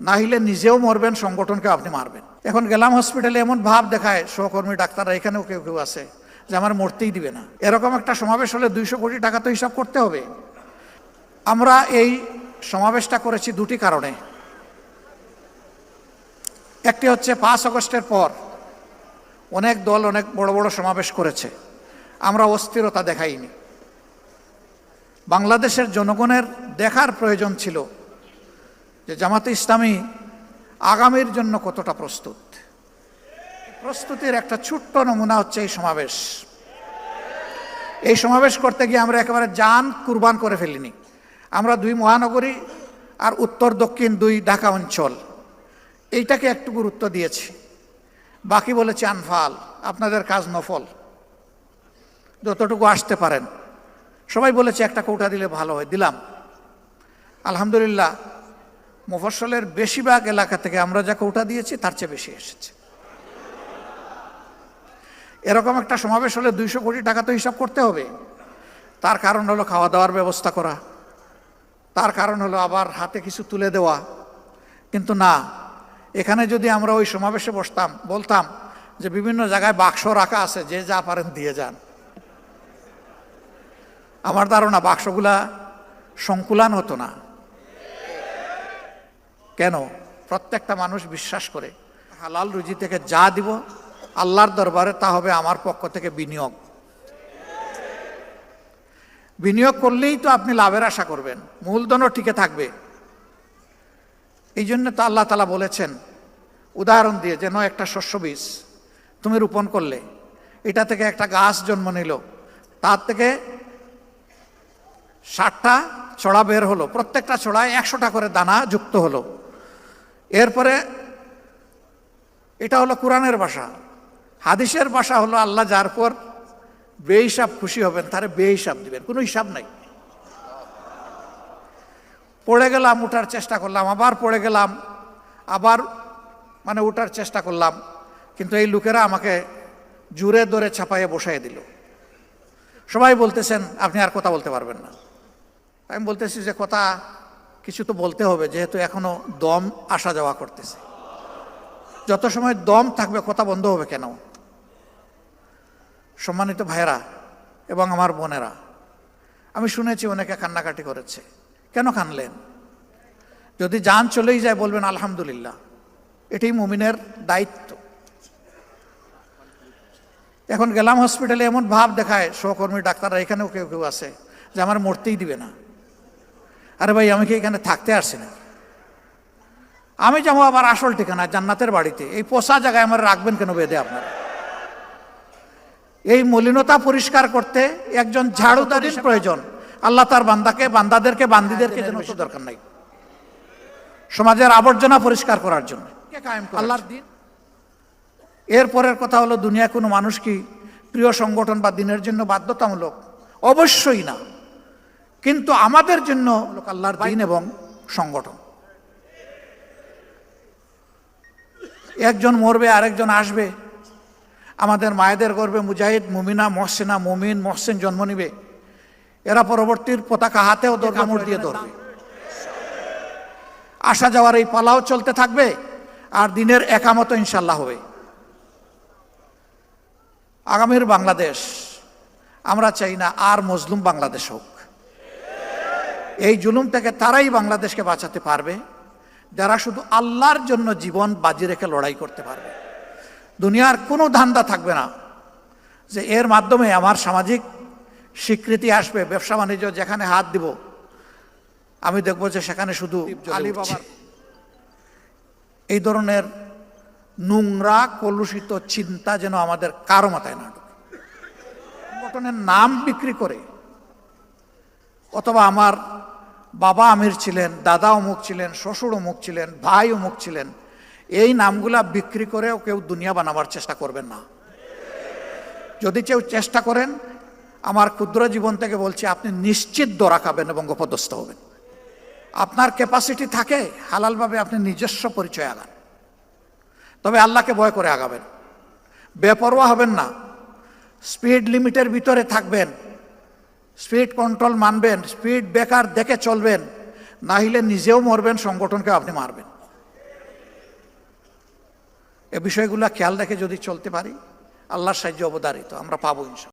না হলে নিজেও মরবেন, সংগঠনকে আপনি মারবেন। এখন গেলাম হসপিটালে এমন ভাব দেখায়, সহকর্মী, ডাক্তাররা, এখানেও কেউ কেউ আছে, যে আমার মরতেই দিবে না। এরকম একটা সমাবেশ হলে দুইশো কোটি টাকা তো হিসাব করতে হবে। আমরা এই সমাবেশটা করেছি দুটি কারণে। একটি হচ্ছে পাঁচ আগস্টের পর অনেক দল, অনেক বড় বড় সমাবেশ করেছে। আমরা অস্থিরতা দেখাইনি। বাংলাদেশের জনগণের দেখার প্রয়োজন ছিল যে জামাতে ইসলামী আগামীর জন্য কতটা প্রস্তুত? প্রস্তুতির একটা ছোট্ট নমুনা হচ্ছে এই সমাবেশ। এই সমাবেশ করতে গিয়ে আমরা একেবারে যান কুরবান করে ফেলিনি। আমরা দুই মহানগরী আর উত্তর, দক্ষিণ দুই ঢাকা অঞ্চল। এইটাকে একটু গুরুত্ব দিয়েছি। বাকি বলেছে আনফাল, আপনাদের কাজ নফল। যতটুকু আসতে পারেন। সবাই বলেছে একটা কৌটা দিলে ভালো হয়, দিলাম। আলহামদুলিল্লাহ মুফসলের বেশিরভাগ এলাকা থেকে আমরা যাকে কৌটা দিয়েছি, তার চেয়ে বেশি এসেছে। এরকম একটা সমাবেশ হলে দুইশো কোটি টাকা তো হিসাব করতে হবে। তার কারণ হলো খাওয়া দাওয়ার ব্যবস্থা করা। তার কারণ হলো আবার হাতে কিছু তুলে দেওয়া। কিন্তু না, এখানে যদি আমরা ওই সমাবেশে বসতাম, বলতাম যে বিভিন্ন জায়গায় বাক্স রাখা আছে, যে যা পারেন দিয়ে যান। আমার ধারণা বাক্সগুলা সংকুলান হতো না। কেন? প্রত্যেকটা মানুষ বিশ্বাস করে, হালাল রুজি থেকে যা দিব আল্লাহর দরবারে, তা হবে আমার পক্ষ থেকে বিনিয়োগ। বিনিয়োগ করলেই তো আপনি লাভের আশা করবেন, মূলধনও টিকে থাকবে। এই জন্য তো আল্লাহ তালা বলেছেন, উদাহরণ দিয়ে যেন একটা শস্য বীজ তুমি রোপণ করলে, এটা থেকে একটা গাছ জন্ম নিল, তার থেকে ষাটটা ছড়া বের হলো, প্রত্যেকটা ছড়ায় একশোটা করে দানা যুক্ত হলো। এরপরে এটা হলো কোরআনের ভাষা। হাদিসের ভাষা হলো আল্লাহ যার পর বেহিসাব খুশি হবেন, তারে বেহিসাব দিবেন, কোনো হিসাব নাই। পড়ে গেলাম, উঠার চেষ্টা করলাম, আবার পড়ে গেলাম, আবার মানে উঠার চেষ্টা করলাম, কিন্তু এই লোকেরা আমাকে জুড়ে দরে ছাপাইয়ে বসাই দিল। সবাই বলতেছেন, আপনি আর কথা বলতে পারবেন না। আমি বলতেছি যে, কথা কিছু তো বলতে হবে, যেহেতু এখনও দম আসা যাওয়া করতেছে। যত সময় দম থাকবে, কথা বন্ধ হবে কেন? সম্মানিত ভাইয়েরা এবং আমার বোনেরা, আমি শুনেছি অনেকে কান্নাকাটি করেছে। কেন কানলেন? যদি যান চলেই যায়, বলবেন আলহামদুলিল্লাহ। এটাই মুমিনের দায়িত্ব। এখন গেলাম হসপিটালে এমন ভাব দেখায়, সহকর্মী, ডাক্তাররা এখানেও কেউ কেউ আছে, যে আমার মরতেই দিবে না। আরে ভাই আমি কি এখানে থাকতে আসছি না আমি যাব আবার আসল ঠিকানা জান্নাতের বাড়িতে। এই পোষা জায়গায় আমার রাখবেন কেন বেদে আপনারা? এই মলিনতা পরিষ্কার করতে একজন ঝাড়ুদারির প্রয়োজন। আল্লাহ তার বান্দাকে বান্দাদেরকে বান্দিদেরকে যেন দরকার নাই। সমাজের আবর্জনা পরিষ্কার করার জন্য। আল্লাহর দিন। এরপরের কথা হলো দুনিয়া কোনো মানুষ কি প্রিয় সংগঠন বা দিনের জন্য বাধ্যতামূলক? অবশ্যই না। কিন্তু আমাদের জন্য লোক আল্লাহর দিন এবং সংগঠন। একজন মরবে আরেকজন আসবে। আমাদের মায়েদের গর্বে মুজাহিদ মুমিনা মহসেনা মুমিন মহসেন জন্ম নিবে। এরা পরবর্তীর পতাকা হাতেও দরগামুর দিয়ে ধরবে। আসা যাওয়ার এই পালাও চলতে থাকবে আর দিনের একামত ইনশাল্লাহ হবে। আগামীর বাংলাদেশ আমরা চাই না আর মজলুম বাংলাদেশ হোক। এই জুলুম থেকে তারাই বাংলাদেশকে বাঁচাতে পারবে যারা শুধু আল্লাহর জন্য জীবন বাজি রেখে লড়াই করতে পারবে। দুনিয়ার কোনো ধান্দা থাকবে না যে এর মাধ্যমে আমার সামাজিক স্বীকৃতি আসবে ব্যবসা বাণিজ্য যেখানে হাত দিব আমি দেখব যে সেখানে শুধু আলিবাবার এই ধরনের নোংরা কলুষিত চিন্তা যেন আমাদের কারও মাথায় না ঢুকে। সংগঠনের নাম বিক্রি করে অথবা আমার বাবা আমির ছিলেন দাদা অমুক ছিলেন শ্বশুর অমুক ছিলেন ভাই অমুক ছিলেন, এই নামগুলা বিক্রি করেও কেউ দুনিয়া বানাবার চেষ্টা করবেন না। যদি কেউ চেষ্টা করেন, আমার ক্ষুদ্র জীবন থেকে বলছি, আপনি নিশ্চিত দরা খাবেন এবং অপদস্থ হবেন। আপনার ক্যাপাসিটি থাকে, হালালভাবে আপনি নিজস্ব পরিচয় আগান। তবে আল্লাহকে ভয় করে আগাবেন। বেপরোয়া হবেন না। স্পিড লিমিটের ভিতরে থাকবেন। স্পিড কন্ট্রোল মানবেন স্পিড ব্রেকার দেখে চলবেন না হলে নিজেও মরবেন, সংগঠনকে আপনি মারবেন। এ বিষয়গুলো খেয়াল রেখে যদি চলতে পারি, আল্লাহর সাহায্য অবদারিত, আমরা পাবো ইনশাল